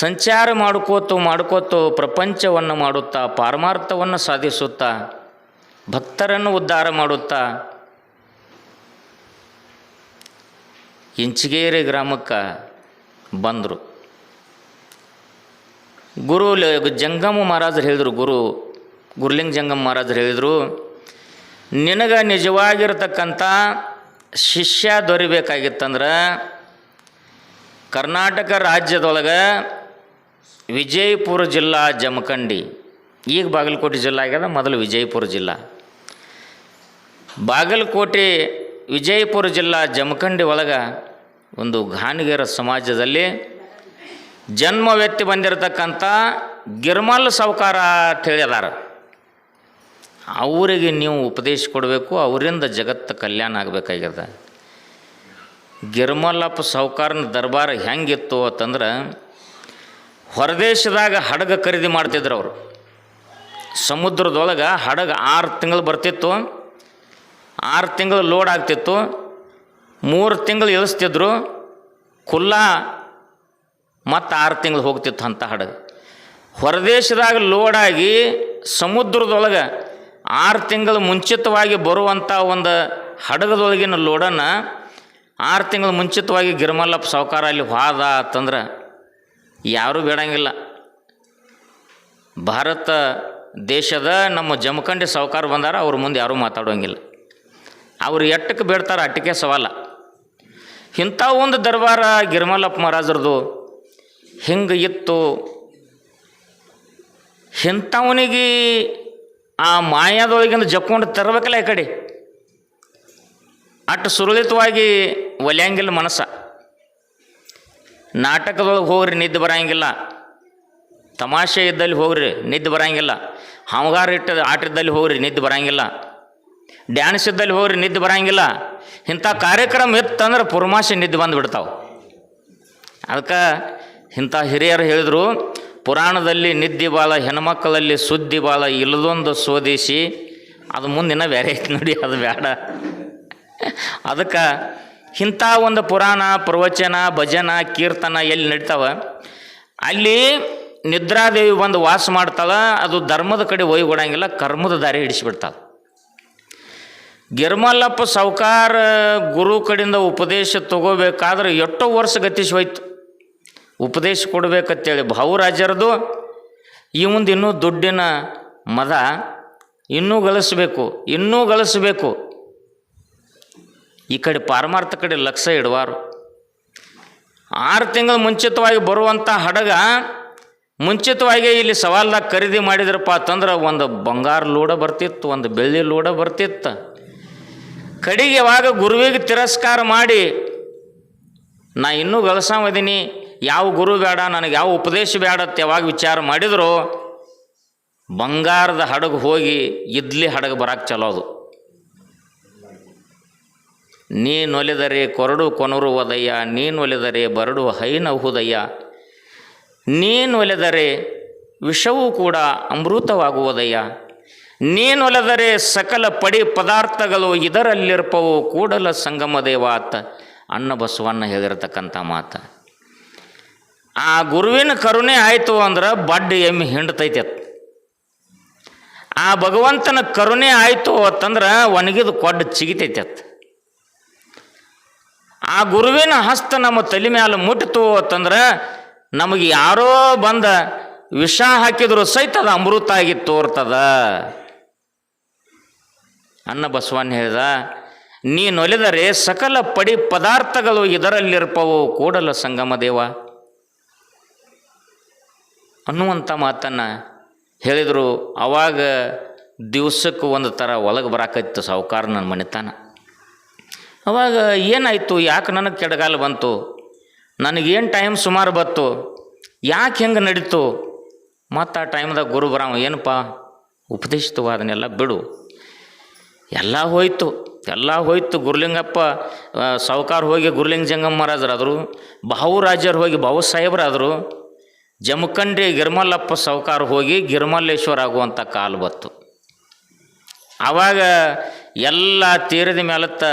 ಸಂಚಾರ ಮಾಡ್ಕೋತು ಮಾಡ್ಕೋತು ಪ್ರಪಂಚವನ್ನು ಮಾಡುತ್ತಾ, ಪಾರಮಾರ್ಥವನ್ನು ಸಾಧಿಸುತ್ತಾ, ಭಕ್ತರನ್ನು ಉದ್ಧಾರ ಮಾಡುತ್ತಾ, ಇಂಚಿಗೇರಿ ಗ್ರಾಮಕ್ಕೆ ಬಂದರು. ಗುರು ಜಂಗಮ ಮಹಾರಾಜರು ಹೇಳಿದರು, ಗುರು, ಗುರುಲಿಂಗ ಜಂಗಮ ಮಹಾರಾಜರು ಹೇಳಿದರು, ನಿನಗೆ ನಿಜವಾಗಿರ್ತಕ್ಕಂಥ ಶಿಷ್ಯ ದೊರಿಬೇಕಾಗಿತ್ತಂದ್ರೆ ಕರ್ನಾಟಕ ರಾಜ್ಯದೊಳಗೆ ವಿಜಯಪುರ ಜಿಲ್ಲಾ ಜಮಖಂಡಿ. ಈಗ ಬಾಗಲಕೋಟೆ ಜಿಲ್ಲಾ ಆಗ್ಯದ, ಮೊದಲು ವಿಜಯಪುರ ಜಿಲ್ಲಾ. ಬಾಗಲಕೋಟೆ, ವಿಜಯಪುರ ಜಿಲ್ಲಾ ಜಮಖಂಡಿ ಒಳಗೆ ಒಂದು ಘಾನಿಗರ ಸಮಾಜದಲ್ಲಿ ಜನ್ಮ ವ್ಯಕ್ತಿ ಬಂದಿರತಕ್ಕಂಥ ಗಿರ್ಮಲ್ ಸಾವುಕಾರ ಅಂತ ಹೇಳಿದಾರ ಅವರಿಗೆ ನೀವು ಉಪದೇಶ ಕೊಡಬೇಕು, ಅವರಿಂದ ಜಗತ್ತು ಕಲ್ಯಾಣ ಆಗಬೇಕಾಗ್ಯದ. ಗಿರ್ಮಲ್ಲಪ್ಪ ಸಾವುಕಾರನ ದರ್ಬಾರ ಹೆಂಗಿತ್ತು ಅಂತಂದ್ರೆ ಹೊರದೇಶದಾಗ ಹಡಗ ಖರೀದಿ ಮಾಡ್ತಿದ್ರು ಅವರು. ಸಮುದ್ರದೊಳಗೆ ಹಡಗ ಆರು ತಿಂಗಳು ಬರ್ತಿತ್ತು, ಆರು ತಿಂಗಳು ಲೋಡ್ ಆಗ್ತಿತ್ತು, ಮೂರು ತಿಂಗಳು ಇಳಿಸ್ತಿದ್ರು, ಕುಲ್ಲ ಮತ್ತು ಆರು ತಿಂಗಳು ಹೋಗ್ತಿತ್ತು ಅಂತ ಹಡಗ. ಹೊರದೇಶದಾಗ ಲೋಡಾಗಿ ಸಮುದ್ರದೊಳಗೆ ಆರು ತಿಂಗಳು ಮುಂಚಿತವಾಗಿ ಬರುವಂಥ ಒಂದು ಹಡಗದೊಳಗಿನ ಲೋಡನ್ನು ಆರು ತಿಂಗಳು ಮುಂಚಿತವಾಗಿ ಗಿರ್ಮಲ್ಲಪ್ಪ ಸಾವುಕಾರ ಅಲ್ಲಿ ಹೋದ ಅಂತಂದ್ರೆ ಯಾರೂ ಬೇಡಂಗಿಲ್ಲ. ಭಾರತ ದೇಶದ ನಮ್ಮ ಜಮಖಂಡಿ ಸಾವುಕಾರ ಬಂದಾರ, ಅವ್ರ ಮುಂದೆ ಯಾರೂ ಮಾತಾಡೋಂಗಿಲ್ಲ. ಅವ್ರು ಎಟ್ಟಕ್ಕೆ ಬೇಡ್ತಾರೆ ಅಟ್ಟಿಗೆ ಸವಾಲ. ಇಂಥ ಒಂದು ದರ್ಬಾರ ಗಿರ್ಮಲಪ್ಪ ಮಹಾರಾಜರದು ಹಿಂಗೆ ಇತ್ತು. ಇಂಥವನಿಗೆ ಆ ಮಾಯಾದೊಳಗಿಂದ ಜಕ್ಕೊಂಡು ತರಬೇಕಲ್ಲ ಈ ಕಡೆ. ಅಟ್ಟು ಸುರಳಿತವಾಗಿ ಒಲ್ಯಾಂಗಿಲ್ಲ ಮನಸ್ಸ. ನಾಟಕದೊಳಗೆ ಹೋಗ್ರಿ, ನಿದ್ದೆ ಬರಂಗಿಲ್ಲ. ತಮಾಷೆ ಇದ್ದಲ್ಲಿ ಹೋಗ್ರಿ, ನಿದ್ದೆ ಬರಂಗಿಲ್ಲ. ಹಾವುಗಾರ ಇಟ್ಟ ಆಟದಲ್ಲಿ ಹೋಗ್ರಿ, ನಿದ್ದೆ ಬರಂಗಿಲ್ಲ. ಡ್ಯಾನ್ಸ್ ಇದ್ದಲ್ಲಿ ಹೋಗ್ರಿ, ನಿದ್ದೆ ಬರಂಗಿಲ್ಲ. ಇಂಥ ಕಾರ್ಯಕ್ರಮ ಇತ್ತಂದ್ರೆ ಪುರ್ಮಾಶೆ ನಿದ್ದೆ ಬಂದುಬಿಡ್ತಾವೆ ಅದಕ್ಕೆ ಇಂಥ ಹಿರಿಯರು ಹೇಳಿದರು, ಪುರಾಣದಲ್ಲಿ ನಿದ್ದೆ ಭಾಳ ಹೆಣ್ಮಕ್ಕಳಲ್ಲಿ ಸುದ್ದಿ ಬಾಳ ಇಲ್ಲದೊಂದು ಸ್ವದೇಶಿ, ಅದು ಮುಂದಿನ ಬೇರೆ ಐತೆ ನೋಡಿ, ಅದು ಬೇಡ. ಅದಕ್ಕೆ ಇಂಥ ಒಂದು ಪುರಾಣ, ಪ್ರವಚನ, ಭಜನ, ಕೀರ್ತನ ಎಲ್ಲಿ ನಡೀತಾವ? ಅಲ್ಲಿ ನಿದ್ರಾದೇವಿ ಬಂದು ವಾಸ ಮಾಡ್ತಾಳ, ಅದು ಧರ್ಮದ ಕಡೆ ಒಯ್ಗೊಡಂಗಿಲ್ಲ ಕರ್ಮದ ದಾರಿ ಹಿಡಿಸಿಬಿಡ್ತಾಳೆ. ಗಿರ್ಮಲ್ಲಪ್ಪ ಸಾವುಕಾರ ಗುರು ಕಡೆಯಿಂದ ಉಪದೇಶ ತಗೋಬೇಕಾದ್ರೆ ಎಷ್ಟೋ ವರ್ಷ ಗತಿಸಿ ಹೋಯ್ತು ಉಪದೇಶ ಕೊಡ್ಬೇಕಂತೇಳಿ ಭಾವುರಾಜರದು ಈ ಮುಂದೆ ಇನ್ನೂ ದುಡ್ಡಿನ ಮದ, ಇನ್ನೂ ಗಳಿಸ್ಬೇಕು ಇನ್ನೂ ಗಳಿಸ್ಬೇಕು. ಈ ಕಡೆ ಪಾರಮಾರ್ಥ ಕಡೆ ಲಕ್ಷ ಇಡುವಾರು. ಆರು ತಿಂಗಳು ಮುಂಚಿತವಾಗಿ ಬರುವಂಥ ಹಡಗ ಮುಂಚಿತವಾಗಿ ಇಲ್ಲಿ ಸವಾಲ್ದಾಗ ಖರೀದಿ ಮಾಡಿದ್ರಪ್ಪ ಅಂತಂದ್ರೆ ಒಂದು ಬಂಗಾರ ಲೋಡ ಬರ್ತಿತ್ತು, ಒಂದು ಬೆಳ್ಳಿ ಲೋಡ ಬರ್ತಿತ್ತು. ಕಡೆಗೆ ಯಾವಾಗ ಗುರುವಿಗೆ ತಿರಸ್ಕಾರ ಮಾಡಿ, ನಾ ಇನ್ನೂ ಗಳಿಸಾಮದೀನಿ, ಯಾವ ಗುರು ಬೇಡ, ನನಗೆ ಯಾವ ಉಪದೇಶ ಬೇಡ ಅಂತ ಯಾವಾಗ ವಿಚಾರ ಮಾಡಿದರೂ, ಬಂಗಾರದ ಹಡಗು ಹೋಗಿ ಇದ್ಲಿ ಹಡಗು ಬರಕ್ಕೆ ಚಲೋದು ನೀನೊಲಿದರೆ ಕೊರಡು ಕೊನರುವುದಯ್ಯ ನೀನೊಲಿದರೆ ಬರಡು ಹೈನಹುದಯ್ಯ ನೀನೊಲೆದರೆ ವಿಷವೂ ಕೂಡ ಅಮೃತವಾಗುವುದಯ್ಯ. ನೀನೊಲೆದರೆ ಸಕಲ ಪಡಿ ಪದಾರ್ಥಗಳು ಇದರಲ್ಲಿರ್ಪವು ಕೂಡಲ ಸಂಗಮ ದೇವಾತ ಅನ್ನ ಬಸವಣ್ಣ ಹೇಳಿರ್ತಕ್ಕಂಥ ಮಾತು. ಆ ಗುರುವಿನ ಕರುಣೆ ಆಯಿತು ಅಂದ್ರೆ ಬಡ್ಡಿ ಎಮ್ಮೆ ಹಿಂಡ್ತೈತೆ. ಆ ಭಗವಂತನ ಕರುಣೆ ಆಯಿತು ಅಂತಂದ್ರೆ ಒಣಗಿದ ಕೊಡ್ಡು ಚಿಗಿತೈತೆ. ಆ ಗುರುವಿನ ಹಸ್ತ ನಮ್ಮ ತಲೆ ಮ್ಯಾಲೆ ಮುಟ್ಟಿತು ಅಂತಂದ್ರೆ ನಮಗೆ ಯಾರೋ ಬಂದ ವಿಷ ಹಾಕಿದ್ರು ಸಹಿತ ಅದು ಅಮೃತ ಆಗಿ ತೋರ್ತದ. ಅನ್ನ ಬಸವಣ್ಣ ಹೇಳಿದ ನೀನೊಲಿದರೆ ಸಕಲ ಪಡಿ ಪದಾರ್ಥಗಳು ಇದರಲ್ಲಿರ್ಪವು ಕೂಡಲ ಸಂಗಮ ದೇವ. ಅನ್ನುವಂಥ ಮಾತನ್ನು ಹೇಳಿದರು. ಅವಾಗ ದಿವಸಕ್ಕೆ ಒಂದು ಥರ ಒಳಗೆ ಬರಾಕತ್ತು ಸಾವುಕಾರ ನನ್ನ ಮನೆತನ. ಅವಾಗ ಏನಾಯಿತು? ಯಾಕೆ ನನಗೆ ಕೆಡಗಾಲ ಬಂತು? ನನಗೇನು ಟೈಮ್ ಸುಮಾರು ಬತ್ತು? ಯಾಕೆ ಹೆಂಗೆ ನಡೀತು? ಮತ್ತು ಆ ಟೈಮ್ದಾಗ ಗುರು ಬರಾಮ ಏನಪ್ಪ? ಉಪದೇಶಿತು ಅದನ್ನೆಲ್ಲ ಬಿಡು. ಎಲ್ಲ ಹೋಯ್ತು. ಎಲ್ಲ ಹೋಯ್ತು. ಗುರುಲಿಂಗಪ್ಪ ಸಾವುಕಾರ ಹೋಗಿ ಗುರುಲಿಂಗ ಜಂಗಮ್ಮ ಮಹಾರಾಜರಾದರು ಬಾಹುರಾಜರು ಹೋಗಿ ಬಾವು ಸಾಹೇಬರಾದರು, ಜಮಖಂಡಿ ಗಿರ್ಮಲ್ಲಪ್ಪ ಸಾವುಕಾರ ಹೋಗಿ ಗಿರ್ಮಲ್ಲೇಶ್ವರ ಆಗುವಂಥ ಕಾಲು ಬತ್ತು. ಆವಾಗ ಎಲ್ಲ ತೀರದ ಮೇಲತ್ತ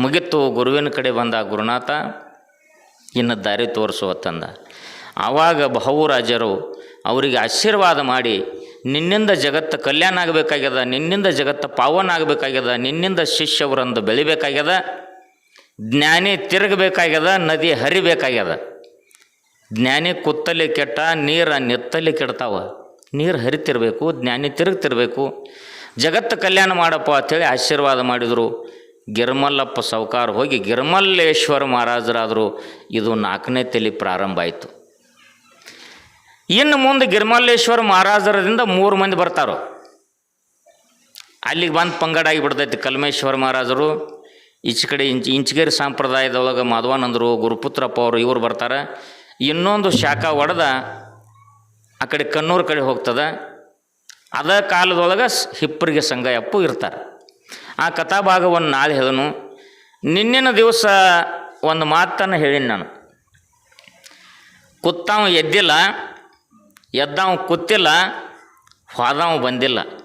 ಮುಗಿತು ಗುರುವಿನ ಕಡೆ ಬಂದ ಗುರುನಾಥ, ಇನ್ನು ದಾರಿ ತೋರಿಸುವತ್ತಂದ ಆವಾಗ ಬಹುರಾಜರು ಅವರಿಗೆ ಆಶೀರ್ವಾದ ಮಾಡಿ, ನಿನ್ನಿಂದ ಜಗತ್ತು ಕಲ್ಯಾಣ ಆಗಬೇಕಾಗ್ಯದ, ನಿನ್ನಿಂದ ಜಗತ್ತು ಪಾವನ ಆಗಬೇಕಾಗ್ಯದ, ನಿನ್ನಿಂದ ಶಿಷ್ಯವರಂದು ಬೆಳಿಬೇಕಾಗ್ಯದ, ಜ್ಞಾನಿ ತಿರುಗಬೇಕಾಗ್ಯದ, ನದಿ ಹರಿಬೇಕಾಗ್ಯದ. ಜ್ಞಾನಿ ಕುತ್ತಲಿ ಕೆಟ್ಟ, ನೀರು ನೆತ್ತಲ್ಲಿ ಕೆಡ್ತಾವ. ನೀರು ಹರಿತಿರಬೇಕು, ಜ್ಞಾನಿ ತಿರುಗ್ತಿರಬೇಕು. ಜಗತ್ತು ಕಲ್ಯಾಣ ಮಾಡಪ್ಪ ಅಂಥೇಳಿ ಆಶೀರ್ವಾದ ಮಾಡಿದರು. ಗಿರ್ಮಲ್ಲಪ್ಪ ಸಾವುಕಾರ ಹೋಗಿ ಗಿರ್ಮಲ್ಲೇಶ್ವರ ಮಹಾರಾಜರಾದರು ಇದು ನಾಲ್ಕನೇ ತಲೆ ಪ್ರಾರಂಭ ಆಯಿತು. ಇನ್ನು ಮುಂದೆ ಗಿರ್ಮಲ್ಲೇಶ್ವರ ಮಹಾರಾಜರದಿಂದ ಮೂರು ಮಂದಿ ಬರ್ತಾರೋ. ಅಲ್ಲಿಗೆ ಬಂದು ಪಂಗಡ ಆಗಿಬಿಡ್ತೈತಿ ಕಲ್ಮೇಶ್ವರ ಮಹಾರಾಜರು. ಈಚೆ ಕಡೆ ಇಂಚ್, ಇಂಚಗೇರಿ ಸಂಪ್ರದಾಯದೊಳಗೆ ಮಾಧವಾನಂದರು, ಗುರುಪುತ್ರಪ್ಪ ಅವರು ಇವರು ಬರ್ತಾರೆ. ಇನ್ನೊಂದು ಶಾಖ ಒಡೆದ ಆ ಕಡೆ ಕಣ್ಣೂರು ಕಡೆ ಹೋಗ್ತದೆ. ಅದ ಕಾಲದೊಳಗೆ ಹಿಪ್ಪರಿಗೆ ಸಂಗಯಪ್ಪು ಇರ್ತಾರೆ. ಆ ಕಥಾಭಾಗವನ್ನು ನಾಳೆ ಹೇಳನು. ನಿನ್ನಿನ ದಿವಸ ಒಂದು ಮಾತನ್ನು ಹೇಳೀನಿ ನಾನು. ಕುತ್ತಾವ ಎದ್ದಿಲ್ಲ, ಎದ್ದಾವ ಕುತ್ತಿಲ್ಲ ಹೋದವ ಬಂದಿಲ್ಲ.